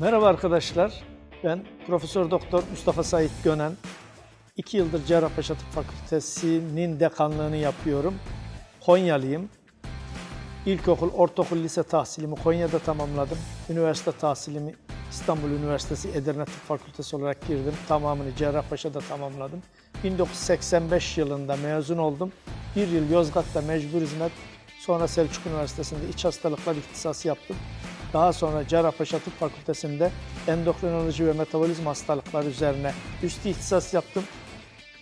Merhaba arkadaşlar. Ben Profesör Doktor Mustafa Sait Gönen. 2 yıldır Cerrahpaşa Tıp Fakültesi'nin dekanlığını yapıyorum. Konyalıyım. İlkokul, ortaokul, lise tahsilimi Konya'da tamamladım. Üniversite tahsilimi İstanbul Üniversitesi Edirne Tıp Fakültesi olarak girdim. Tamamını Cerrahpaşa'da tamamladım. 1985 yılında mezun oldum. Bir yıl Yozgat'ta mecbur hizmet, sonra Selçuk Üniversitesi'nde iç hastalıklar ihtisası yaptım. Daha sonra Cerrahpaşa Tıp Fakültesi'nde endokrinoloji ve metabolizma hastalıkları üzerine üst ihtisas yaptım.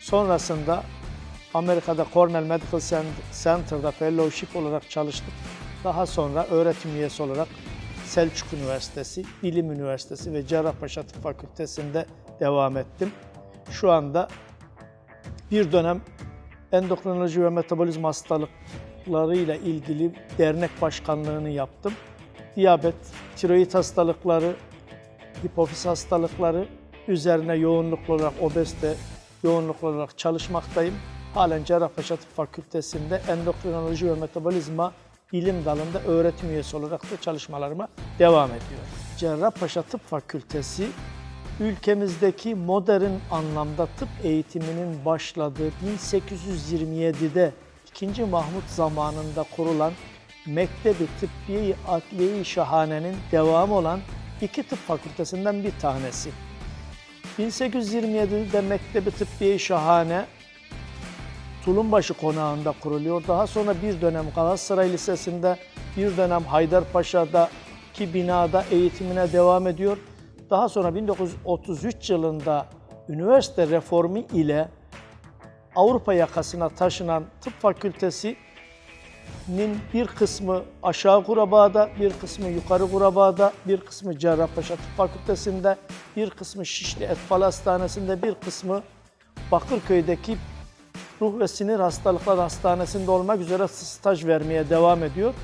Sonrasında Amerika'da Cornell Medical Center'da fellowship olarak çalıştım. Daha sonra öğretim üyesi olarak Selçuk Üniversitesi, Bilim Üniversitesi ve Cerrahpaşa Tıp Fakültesi'nde devam ettim. Şu anda bir dönem endokrinoloji ve metabolizma hastalıklarıyla ilgili dernek başkanlığını yaptım. Diyabet, tiroid hastalıkları, hipofiz hastalıkları üzerine yoğunluklu olarak obezite yoğunluklu olarak çalışmaktayım. Halen Cerrahpaşa Tıp Fakültesi'nde endokrinoloji ve metabolizma bilim dalında öğretim üyesi olarak da çalışmalarıma devam ediyorum. Cerrahpaşa Tıp Fakültesi ülkemizdeki modern anlamda tıp eğitiminin başladığı 1827'de 2. Mahmut zamanında kurulan Mektebi Tıbbiye-i Adliye-i Şahane'nin devamı olan iki tıp fakültesinden bir tanesi. 1827'de Mektebi Tıbbiye-i Şahane Tulumbaşı konağında kuruluyor. Daha sonra bir dönem Galatasaray Lisesi'nde, bir dönem Haydarpaşa'daki binada eğitimine devam ediyor. Daha sonra 1933 yılında üniversite reformu ile Avrupa yakasına taşınan tıp fakültesinin bir kısmı aşağı Kurabağ'da, bir kısmı yukarı Kurabağ'da, bir kısmı Cerrahpaşa Tıp Fakültesi'nde, bir kısmı Şişli Etfal Hastanesi'nde, bir kısmı Bakırköy'deki Ruh ve Sinir Hastalıklar Hastanesi'nde olmak üzere staj vermeye devam ediyor.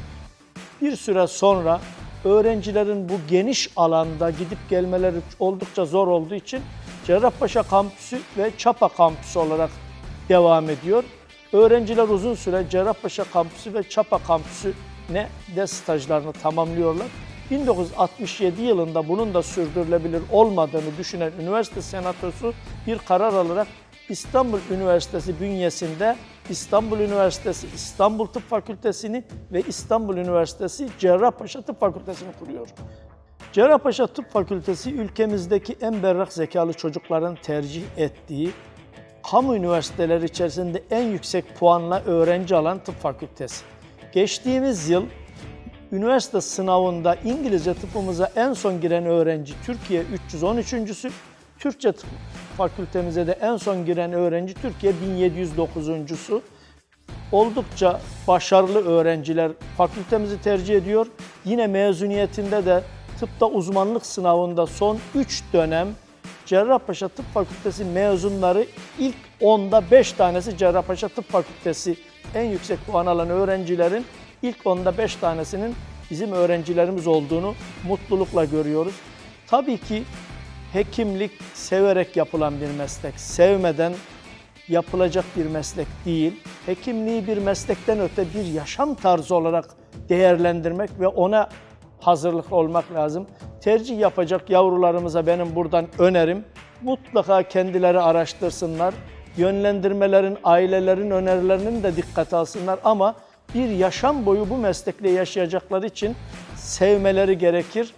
Bir süre sonra öğrencilerin bu geniş alanda gidip gelmeleri oldukça zor olduğu için Cerrahpaşa kampüsü ve Çapa kampüsü olarak devam ediyor. Öğrenciler uzun süre Cerrahpaşa kampüsü ve Çapa kampüsü ne de stajlarını tamamlıyorlar. 1967 yılında bunun da sürdürülebilir olmadığını düşünen üniversite senatosu bir karar alarak İstanbul Üniversitesi bünyesinde İstanbul Üniversitesi İstanbul Tıp Fakültesini ve İstanbul Üniversitesi Cerrahpaşa Tıp Fakültesini kuruyor. Cerrahpaşa Tıp Fakültesi ülkemizdeki en berrak zekalı çocukların tercih ettiği kamu üniversiteleri içerisinde en yüksek puanla öğrenci alan tıp fakültesi. Geçtiğimiz yıl üniversite sınavında İngilizce tıpımıza en son giren öğrenci Türkiye 313.sü, Türkçe tıp fakültemize de en son giren öğrenci Türkiye 1709.sü. Oldukça başarılı öğrenciler fakültemizi tercih ediyor. Yine mezuniyetinde de tıpta uzmanlık sınavında son 3 dönem Cerrahpaşa Tıp Fakültesi mezunları ilk 10'da 5 tanesi Cerrahpaşa Tıp Fakültesi en yüksek puan alan öğrencilerin ilk 10'da 5 tanesinin bizim öğrencilerimiz olduğunu mutlulukla görüyoruz. Tabii ki hekimlik severek yapılan bir meslek. Sevmeden yapılacak bir meslek değil. Hekimliği bir meslekten öte bir yaşam tarzı olarak değerlendirmek ve ona hazırlıklı olmak lazım. Tercih yapacak yavrularımıza benim buradan önerim mutlaka kendileri araştırsınlar. Yönlendirmelerin, ailelerin önerilerinin de dikkate alsınlar ama bir yaşam boyu bu meslekle yaşayacakları için sevmeleri gerekir